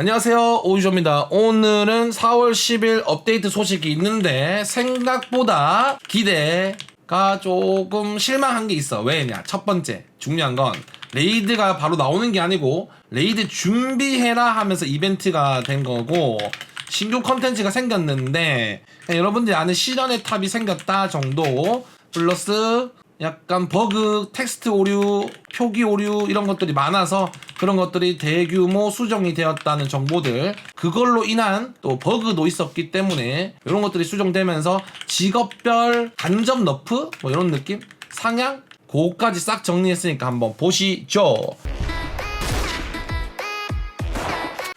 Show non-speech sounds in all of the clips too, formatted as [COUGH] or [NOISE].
안녕하세요. 오유조입니다. 오늘은 4월 10일 업데이트 소식이 있는데 생각보다 기대가 조금 실망한 게 있어. 왜냐? 첫 번째 중요한 건 레이드가 바로 나오는 게 아니고 레이드 준비해라 하면서 이벤트가 된 거고 신규 컨텐츠가 생겼는데 여러분들이 아는 실현의 탑이 생겼다 정도. 플러스 약간 버그, 텍스트 오류, 표기 오류 이런 것들이 많아서 그런 것들이 대규모 수정이 되었다는 정보들 그걸로 인한 또 버그도 있었기 때문에 이런 것들이 수정되면서 직업별 간접 너프 뭐 이런 느낌 상향 그거까지 싹 정리했으니까 한번 보시죠.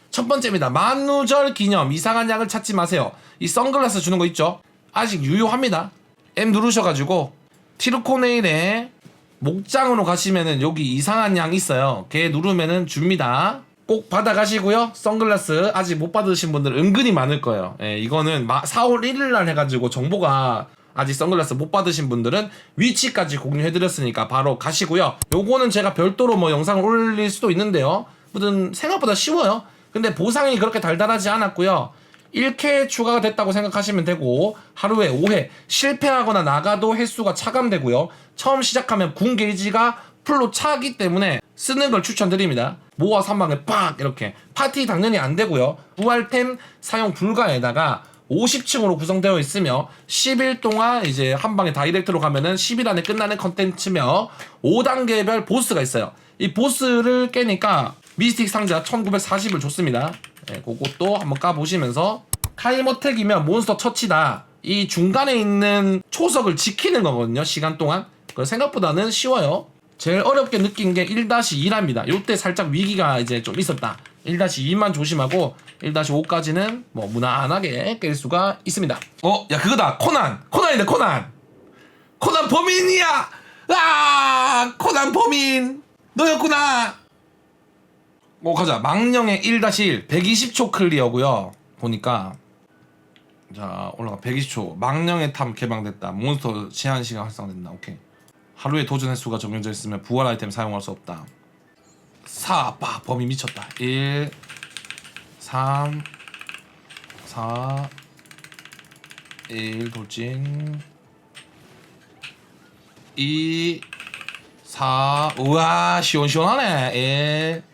첫 번째입니다. 만우절 기념 이상한 약을 찾지 마세요. 이 선글라스 주는 거 있죠? 아직 유효합니다. M 누르셔가지고 티르코네일에 목장으로 가시면은 여기 이상한 양 있어요. 걔 누르면은 줍니다. 꼭 받아가시고요. 선글라스 아직 못 받으신 분들 은근히 많을 거예요. 예, 이거는 마- 4월 1일 날 해가지고 정보가 아직 선글라스 못 받으신 분들은 위치까지 공유해드렸으니까 바로 가시고요. 요거는 제가 별도로 뭐 영상을 올릴 수도 있는데요. 무튼 생각보다 쉬워요. 근데 보상이 그렇게 달달하지 않았고요. 1회 추가가 됐다고 생각하시면 되고 하루에 5회 실패하거나 나가도 횟수가 차감되고요. 처음 시작하면 궁 게이지가 풀로 차기 때문에 쓰는 걸 추천드립니다. 모아 3방에 빡 이렇게 파티 당연히 안 되고요. 부활템 사용 불가에다가 50층으로 구성되어 있으며 10일 동안 이제 한 방에 다이렉트로 가면은 10일 안에 끝나는 컨텐츠며 5단계별 보스가 있어요. 이 보스를 깨니까 미스틱 상자 1940을 줬습니다. 네, 그것도 한번 까보시면서 카이머텍이면 몬스터 처치다. 이 중간에 있는 초석을 지키는 거거든요. 시간 동안. 그 생각보다는 쉬워요. 제일 어렵게 느낀 게 1-2합니다. 요때 살짝 위기가 이제 좀 있었다. 1-2만 조심하고 1-5까지는 뭐 무난하게 깰 수가 있습니다. 어, 야 그거다. 코난. 코난이다. 코난. 코난 범인이야. 아, 코난 범인. 너였구나. 어 가자. 망령의 1-1 120초 클리어고요. 보니까. 자 올라가. 120초. 망령의 탐 개방됐다. 몬스터 제한 시간 활성화됐다. 오케이. 하루에 도전 횟수가 정해져 있으면 부활 아이템 사용할 수 없다. 4 빠, 범위 미쳤다. 1 3 4 1 돌진. 2 4 우와 시원시원하네. 1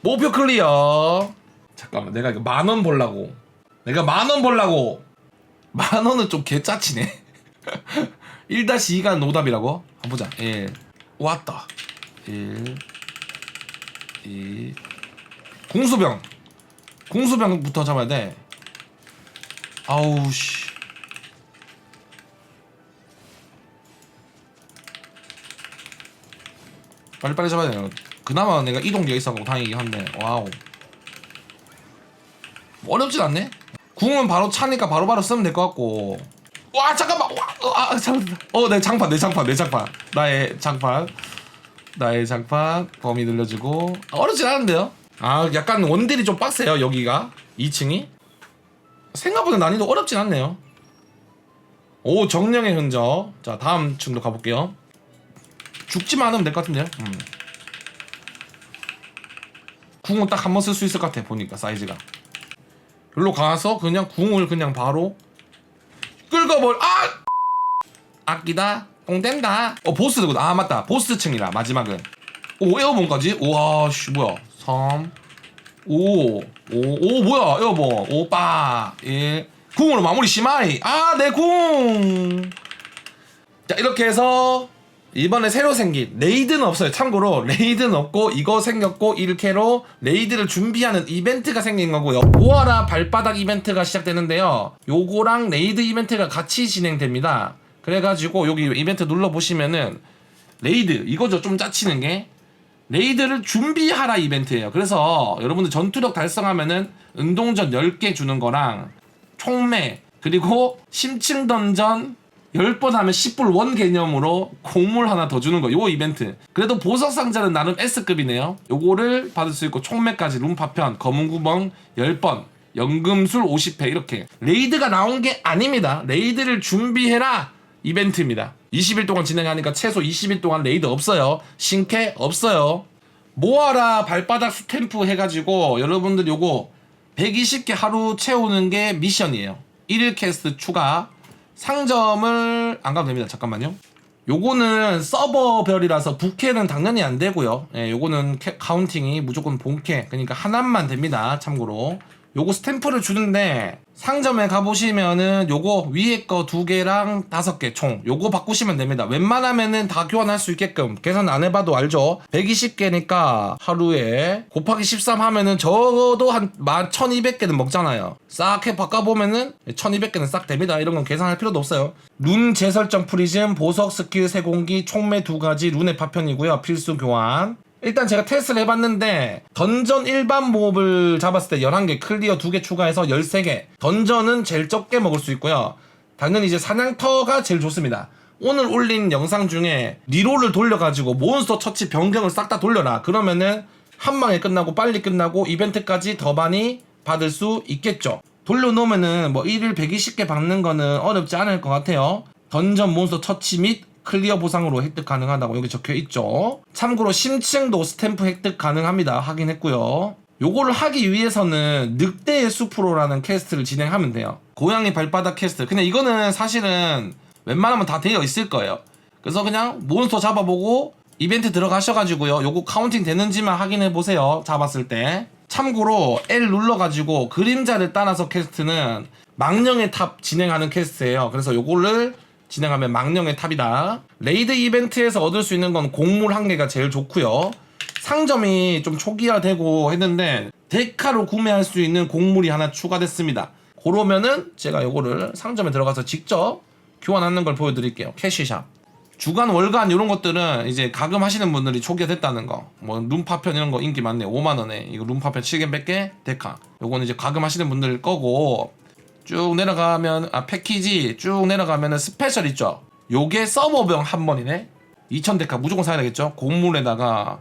목표 클리어. 잠깐만, 내가 이거 만 원 벌라고. 내가 만 원 벌라고. 만 원은 좀 개짜치네. [LAUGHS] 1-2가 노답이라고? 한번 보자. 1. 왔다. 1. 2. 궁수병. 궁수병부터 잡아야 돼. 아우, 씨. 빨리빨리 잡아야 돼요. 그나마 내가 이동기가 있어서 다행이긴 한데. 와우. 뭐 어렵진 않네? 궁은 바로 차니까 바로바로 쓰면 될 것 같고. 와 잠깐만. 와, 아 잠깐만. 어내 장판 내 장판 내 장판. 나의 장판. 나의 장판. 범위 늘려주고. 아, 어렵진 않은데요? 아 약간 원딜이 좀 빡세요 여기가. 2층이? 생각보다 난이도 어렵진 않네요. 오 정령의 흔적. 자 다음 층도 가볼게요. 죽지만 않으면 될 것 같은데요? 음. 궁은 딱 한 번 쓸 수 있을 것 같아 보니까 사이즈가. 여기로 가서 그냥 궁을 그냥 바로 끌어버려 아! 아끼다. 뽕된다. 어 보스 되거든 아 맞다. 보스층이라 마지막은. 오 에어본까지? 우와 씨 뭐야. 3 5 5 5 뭐야 에어본. 5빠 1 궁으로 마무리 시마이. 아내궁자 이렇게 해서 이번에 새로 생긴 레이드는 없어요. 참고로 레이드는 없고 이거 생겼고 1캐로 레이드를 준비하는 이벤트가 생긴 거고요. 모아라 발바닥 이벤트가 시작되는데요. 요거랑 레이드 이벤트가 같이 진행됩니다. 그래가지고 여기 이벤트 눌러보시면은 레이드 이거죠. 좀 짜치는 게 레이드를 준비하라 이벤트예요. 그래서 여러분들 전투력 달성하면은 운동전 10개 주는 거랑 총매 그리고 심층 던전 10번 하면 10불 원 개념으로 곡물 하나 더 주는 거. 요 이벤트. 그래도 보석 상자는 나름 S급이네요. 요거를 받을 수 있고 총매까지 룸파편 검은 구멍 10번 연금술 50회 이렇게 레이드가 나온 게 아닙니다. 레이드를 준비해라 이벤트입니다. 20일 동안 진행하니까 최소 20일 동안 레이드 없어요. 신캐 없어요. 모아라 발바닥 스탬프 해가지고 여러분들 요거 120개 하루 채우는 게 미션이에요 1일 캐스트 추가 상점을 안 가도 됩니다. 잠깐만요. 요거는 서버별이라서 부캐는 당연히 안 되고요. 예, 요거는 캐- 카운팅이 무조건 본캐. 그러니까 하나만 됩니다. 참고로 요거 스탬프를 주는데 상점에 가보시면은 요거 위에 거 두 개랑 다섯 개 총 요거 바꾸시면 됩니다. 웬만하면은 다 교환할 수 있게끔 계산 안 해봐도 알죠? 120개니까 하루에 곱하기 13 하면은 적어도 한 1200개는 먹잖아요. 싹해 바꿔보면은 1200개는 싹 됩니다. 이런 건 계산할 필요도 없어요. 룬 재설정 프리즘 보석 스킬 세공기 총매 두 가지 룬의 파편이고요. 필수 교환 일단 제가 테스트를 해봤는데 던전 일반 몹을 잡았을 때 11개 클리어 2개 추가해서 13개. 던전은 제일 적게 먹을 수 있고요. 당연히 이제 사냥터가 제일 좋습니다. 오늘 올린 영상 중에 리롤을 돌려가지고 몬스터 처치 변경을 싹 다 돌려라. 그러면은 한 방에 끝나고 빨리 끝나고 이벤트까지 더 많이 받을 수 있겠죠. 돌려놓으면은 뭐 1일 120개 받는 거는 어렵지 않을 것 같아요. 던전 몬스터 처치 및 클리어 보상으로 획득 가능하다고 여기 적혀 있죠. 참고로 심층도 스탬프 획득 가능합니다. 확인했고요. 요거를 하기 위해서는 늑대의 숲으로라는 퀘스트를 진행하면 돼요. 고양이 발바닥 퀘스트. 근데 이거는 사실은 웬만하면 다 되어 있을 거예요. 그래서 그냥 몬스터 잡아보고 이벤트 들어가셔가지고요. 요거 카운팅 되는지만 확인해 보세요. 잡았을 때. 참고로 L 눌러가지고 그림자를 따라서 퀘스트는 망령의 탑 진행하는 퀘스트예요. 그래서 요거를 진행하면 망령의 탑이다. 레이드 이벤트에서 얻을 수 있는 건 곡물 한 개가 제일 좋고요. 상점이 좀 초기화되고 했는데 데카로 구매할 수 있는 곡물이 하나 추가됐습니다. 그러면은 제가 요거를 상점에 들어가서 직접 교환하는 걸 보여드릴게요. 캐시샵. 주간 월간 이런 것들은 이제 가금 하시는 분들이 초기화됐다는 거. 뭐 룸파편 이런 거 인기 많네. 5만 원에 이거 룸파편 7개 100개 데카. 요거는 이제 가금 하시는 분들 거고 쭉 내려가면 아 패키지 쭉 내려가면은 스페셜 있죠. 요게 서버병 한 번이네. 2000 데카 무조건 사야 되겠죠. 곡물에다가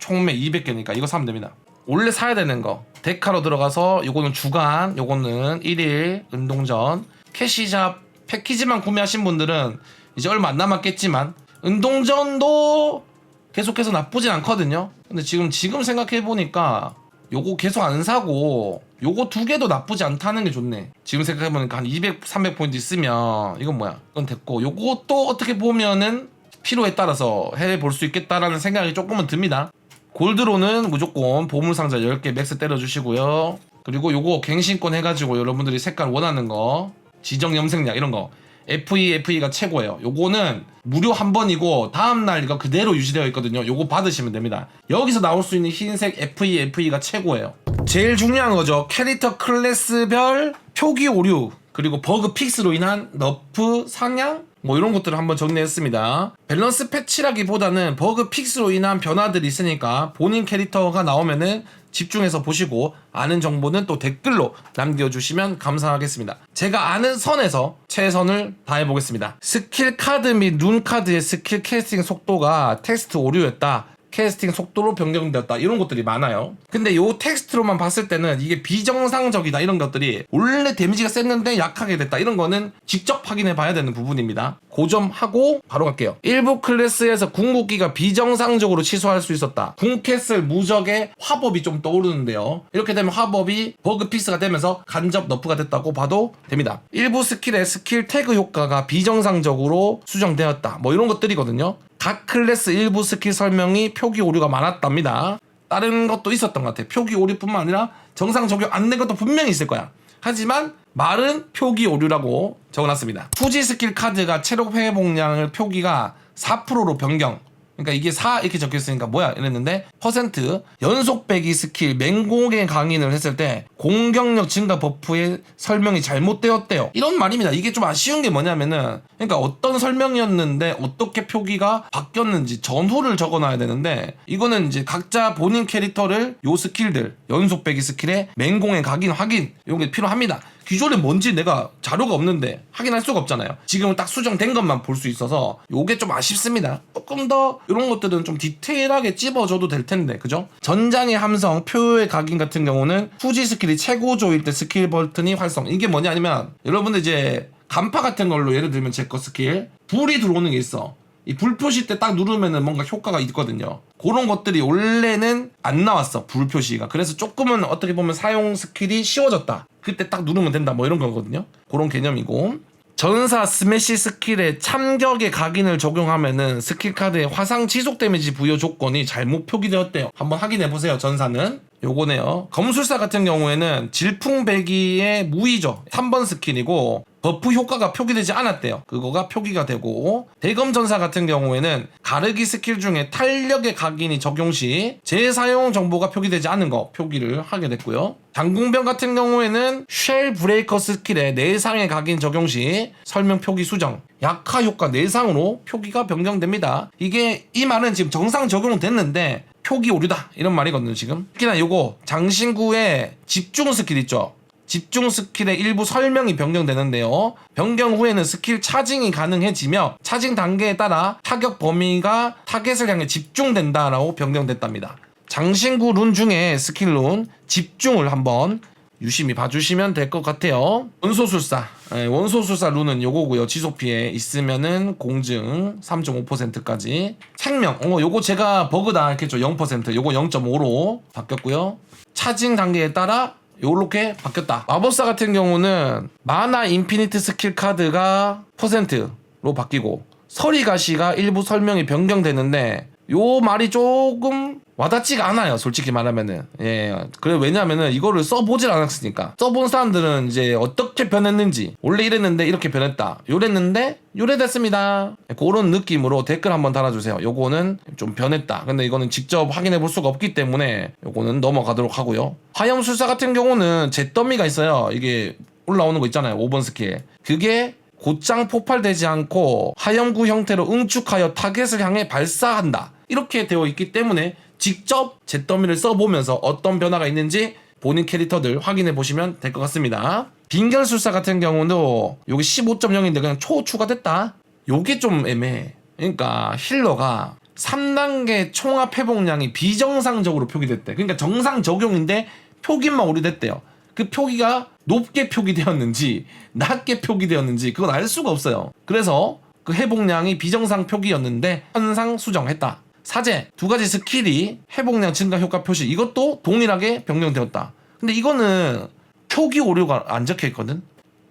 총매 200개니까 이거 사면 됩니다. 원래 사야 되는 거 데카로 들어가서 요거는 주간, 요거는 1일 운동전 캐시샵 패키지만 구매하신 분들은 이제 얼마 안 남았겠지만 운동전도 계속해서 나쁘진 않거든요. 근데 지금 지금 생각해 보니까 요거 계속 안 사고 요거 두 개도 나쁘지 않다는 게 좋네. 지금 생각해 보니까 한 200, 300 포인트 있으면 이건 뭐야? 이건 됐고 요것도 어떻게 보면은 필요에 따라서 해볼수 있겠다라는 생각이 조금은 듭니다. 골드로는 무조건 보물상자 10개 맥스 때려주시고요. 그리고 요거 갱신권 해가지고 여러분들이 색깔 원하는 거 지정 염색약 이런 거 FE FE가 최고예요. 요거는 무료 한 번이고 다음날 이거 그대로 유지되어 있거든요. 요거 받으시면 됩니다. 여기서 나올 수 있는 흰색 FE FE가 최고예요. 제일 중요한 거죠. 캐릭터 클래스별 표기 오류 그리고 버그 픽스로 인한 너프 상향 뭐 이런 것들을 한번 정리했습니다. 밸런스 패치라기보다는 버그 픽스로 인한 변화들이 있으니까 본인 캐릭터가 나오면은 집중해서 보시고 아는 정보는 또 댓글로 남겨주시면 감사하겠습니다. 제가 아는 선에서 최선을 다해보겠습니다. 스킬 카드 및 눈 카드의 스킬 캐스팅 속도가 텍스트 오류였다. 캐스팅 속도로 변경되었다. 이런 것들이 많아요. 근데 요 텍스트로만 봤을 때는 이게 비정상적이다. 이런 것들이 원래 데미지가 셌는데 약하게 됐다. 이런 거는 직접 확인해 봐야 되는 부분입니다. 고점하고 바로 갈게요. 일부 클래스에서 궁극기가 비정상적으로 취소할 수 있었다. 궁캐슬 무적의 화법이 좀 떠오르는데요. 이렇게 되면 화법이 버그 피스가 되면서 간접 너프가 됐다고 봐도 됩니다. 일부 스킬의 스킬 태그 효과가 비정상적으로 수정되었다. 뭐 이런 것들이거든요 각 클래스 일부 스킬 설명이 표기 오류가 많았답니다. 다른 것도 있었던 것 같아요. 표기 오류뿐만 아니라 정상 적용 안 된 것도 분명히 있을 거야. 하지만 말은 표기 오류라고 적어놨습니다. 후지 스킬 카드가 체력 회복량을 표기가 4%로 변경. 그러니까 이게 4 이렇게 적혀 있으니까 뭐야 이랬는데 퍼센트 연속 빼기 스킬 맹공의 강인을 했을 때 공격력 증가 버프의 설명이 잘못되었대요. 이런 말입니다. 이게 좀 아쉬운 게 뭐냐면은 그러니까 어떤 설명이었는데 어떻게 표기가 바뀌었는지 전후를 적어놔야 되는데 이거는 이제 각자 본인 캐릭터를 요 스킬들 연속 빼기 스킬에 맹공의 각인 확인 이런 게 필요합니다. 기존에 뭔지 내가 자료가 없는데 확인할 수가 없잖아요. 지금은 딱 수정된 것만 볼 수 있어서 요게 좀 아쉽습니다. 조금 더 이런 것들은 좀 디테일하게 찝어줘도 될 텐데, 그죠? 전장의 함성, 표의 각인 같은 경우는 후지 스킬이 최고조일 때 스킬 버튼이 활성. 이게 뭐냐 아니면 여러분들 이제 간파 같은 걸로 예를 들면 제 거 스킬 불이 들어오는 게 있어. 이 불표시 때 딱 누르면은 뭔가 효과가 있거든요. 그런 것들이 원래는 안 나왔어 불표시가. 그래서 조금은 어떻게 보면 사용 스킬이 쉬워졌다. 그때 딱 누르면 된다. 뭐 이런 거거든요. 그런 개념이고. 전사 스매시 스킬에 참격의 각인을 적용하면은 스킬 카드의 화상 지속 데미지 부여 조건이 잘못 표기되었대요. 한번 확인해 보세요. 전사는 요거네요. 검술사 같은 경우에는 질풍배기의 무의죠. 3번 스킬이고 버프 효과가 표기되지 않았대요. 그거가 표기가 되고 대검 전사 같은 경우에는 가르기 스킬 중에 탄력의 각인이 적용 시 재사용 정보가 표기되지 않은 거 표기를 하게 됐고요. 장궁병 같은 경우에는 쉘 브레이커 스킬의 내상의 각인 적용 시 설명 표기 수정 약화 효과 내상으로 표기가 변경됩니다. 이게 이 말은 지금 정상 적용됐는데 표기 오류다 이런 말이거든요 지금 특히나 요거 장신구의 집중 스킬 있죠 집중 스킬의 일부 설명이 변경되는데요. 변경 후에는 스킬 차징이 가능해지며 차징 단계에 따라 타격 범위가 타겟을 향해 집중된다라고 변경됐답니다. 장신구 룬 중에 스킬 룬 집중을 한번 유심히 봐주시면 될 것 같아요. 원소술사. 예, 원소술사 룬은 요거고요. 지속 피해 있으면은 공증 3.5%까지. 생명. 어, 요거 제가 버그다 했겠죠. 0%. 요거 0.5로 바뀌었고요. 차징 단계에 따라 요렇게 바뀌었다. 마법사 같은 경우는 마나 인피니트 스킬 카드가 퍼센트로 바뀌고 서리 가시가 일부 설명이 변경되는데 요 말이 조금 와닿지가 않아요. 솔직히 말하면은. 예. 그래, 왜냐면은 이거를 써보질 않았으니까. 써본 사람들은 이제 어떻게 변했는지. 원래 이랬는데 이렇게 변했다. 요랬는데 요래됐습니다. 그런 느낌으로 댓글 한번 달아주세요. 요거는 좀 변했다. 근데 이거는 직접 확인해 볼 수가 없기 때문에 요거는 넘어가도록 하고요. 화염술사 같은 경우는 잿더미가 있어요. 이게 올라오는 거 있잖아요. 5번 스킬. 그게 곧장 폭발되지 않고 하염구 형태로 응축하여 타겟을 향해 발사한다. 이렇게 되어 있기 때문에 직접 잿더미를 써보면서 어떤 변화가 있는지 본인 캐릭터들 확인해 보시면 될 것 같습니다. 빙결술사 같은 경우도 여기 15.0인데 그냥 초 추가됐다. 요게 좀 애매해. 그러니까 힐러가 3단계 총합 회복량이 비정상적으로 표기됐대. 그러니까 정상 적용인데 표기만 오류됐대요. 그 표기가 높게 표기되었는지 낮게 표기되었는지 그건 알 수가 없어요. 그래서 그 회복량이 비정상 표기였는데 현상 수정했다. 사제 두 가지 스킬이 회복량 증가 효과 표시 이것도 동일하게 변경되었다. 근데 이거는 표기 오류가 안 적혀 있거든.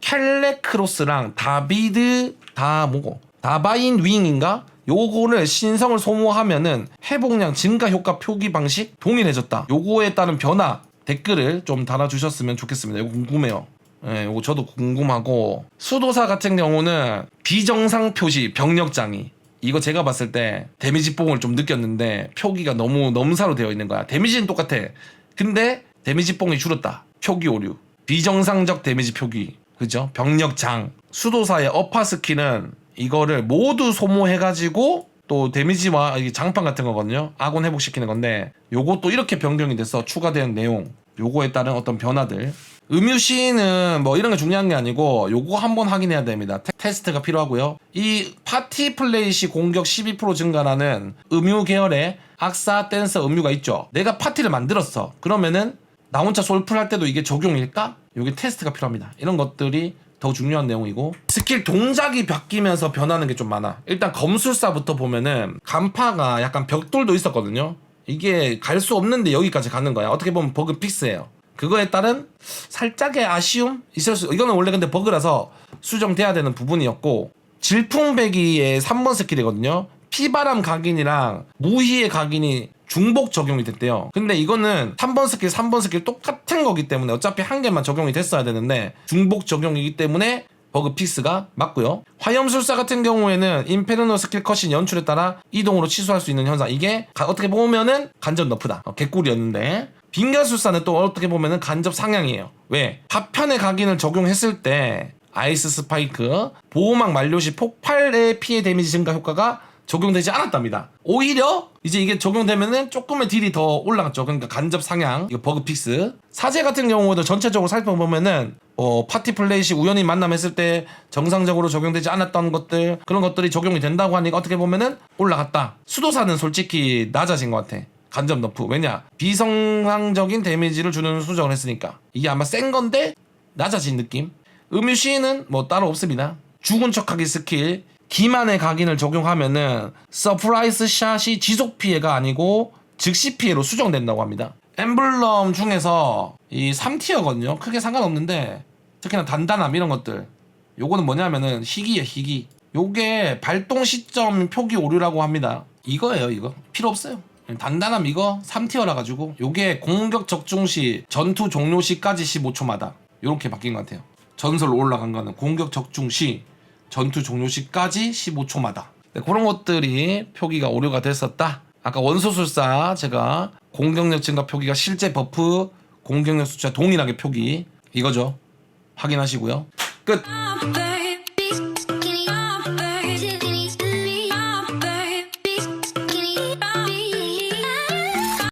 켈레크로스랑 다비드 다 뭐고 다바인 윙인가 요거를 신성을 소모하면은 회복량 증가 효과 표기 방식 동일해졌다. 요거에 따른 변화 댓글을 좀 달아주셨으면 좋겠습니다. 이거 궁금해요. 예, 요거 저도 궁금하고 수도사 같은 경우는 비정상 표시 병력 장이 이거 제가 봤을 때 데미지 뽕을 좀 느꼈는데 표기가 너무 넘사로 되어 있는 거야. 데미지는 똑같아. 근데 데미지 뽕이 줄었다. 표기 오류. 비정상적 데미지 표기. 그죠? 병력장. 수도사의 어파 스킬은 이거를 모두 소모해가지고 또 데미지와 이게 장판 같은 거거든요. 아군 회복시키는 건데 요것도 이렇게 변경이 돼서 추가된 내용. 요거에 따른 어떤 변화들. 음유 시인은 뭐 이런 게 중요한 게 아니고 요거 한번 확인해야 됩니다. 테, 테스트가 필요하고요. 이 파티 플레이 시 공격 12% 증가라는 음유 계열의 악사 댄서 음유가 있죠. 내가 파티를 만들었어. 그러면은 나 혼자 솔플 할 때도 이게 적용일까? 요게 테스트가 필요합니다. 이런 것들이 더 중요한 내용이고 스킬 동작이 바뀌면서 변하는 게 좀 많아. 일단 검술사부터 보면은 간파가 약간 벽돌도 있었거든요. 이게 갈 수 없는데 여기까지 가는 거야. 어떻게 보면 버그 픽스예요. 그거에 따른 살짝의 아쉬움 있을 수 이거는 원래 근데 버그라서 수정돼야 되는 부분이었고 질풍배기의 3번 스킬이거든요 피바람 각인이랑 무희의 각인이 중복 적용이 됐대요 근데 이거는 3번 스킬 3번 스킬 똑같은 거기 때문에 어차피 한 개만 적용이 됐어야 되는데 중복 적용이기 때문에 버그 픽스가 맞고요. 화염술사 같은 경우에는 인페르노 스킬 컷신 연출에 따라 이동으로 취소할 수 있는 현상. 이게 가- 어떻게 보면은 간접 너프다. 어, 개꿀이었는데 빙결술사는 또 어떻게 보면은 간접 상향이에요. 왜? 파편의 각인을 적용했을 때 아이스 스파이크 보호막 만료 시 폭발의 피해 데미지 증가 효과가 적용되지 않았답니다. 오히려 이제 이게 적용되면은 조금의 딜이 더 올라갔죠. 그러니까 간접 상향, 이거 버그 픽스. 사제 같은 경우도 전체적으로 살펴보면은 어, 파티 플레이 시 우연히 만남했을 때 정상적으로 적용되지 않았던 것들 그런 것들이 적용이 된다고 하니까 어떻게 보면은 올라갔다. 수도사는 솔직히 낮아진 것 같아. 간접 너프. 왜냐? 비정상적인 데미지를 주는 수정을 했으니까. 이게 아마 센 건데 낮아진 느낌. 음유 시인은 뭐 따로 없습니다. 죽은 척하기 스킬, 기만의 각인을 적용하면은 서프라이즈 샷이 지속 피해가 아니고 즉시 피해로 수정된다고 합니다. 엠블럼 중에서 이 3티어거든요. 크게 상관없는데 특히나 단단함 이런 것들. 요거는 뭐냐면은 희귀예요, 희귀. 요게 발동 시점 표기 오류라고 합니다. 이거예요, 이거. 필요 없어요. 단단함 이거 3티어라 가지고 요게 공격 적중 시 전투 종료 시까지 15초마다 요렇게 바뀐 것 같아요. 전설 올라간 거는 공격 적중 시 전투 종료 시까지 15초마다 네, 그런 것들이 표기가 오류가 됐었다. 아까 원소술사 제가 공격력 증가 표기가 실제 버프 공격력 숫자 동일하게 표기 이거죠. 확인하시고요. 끝.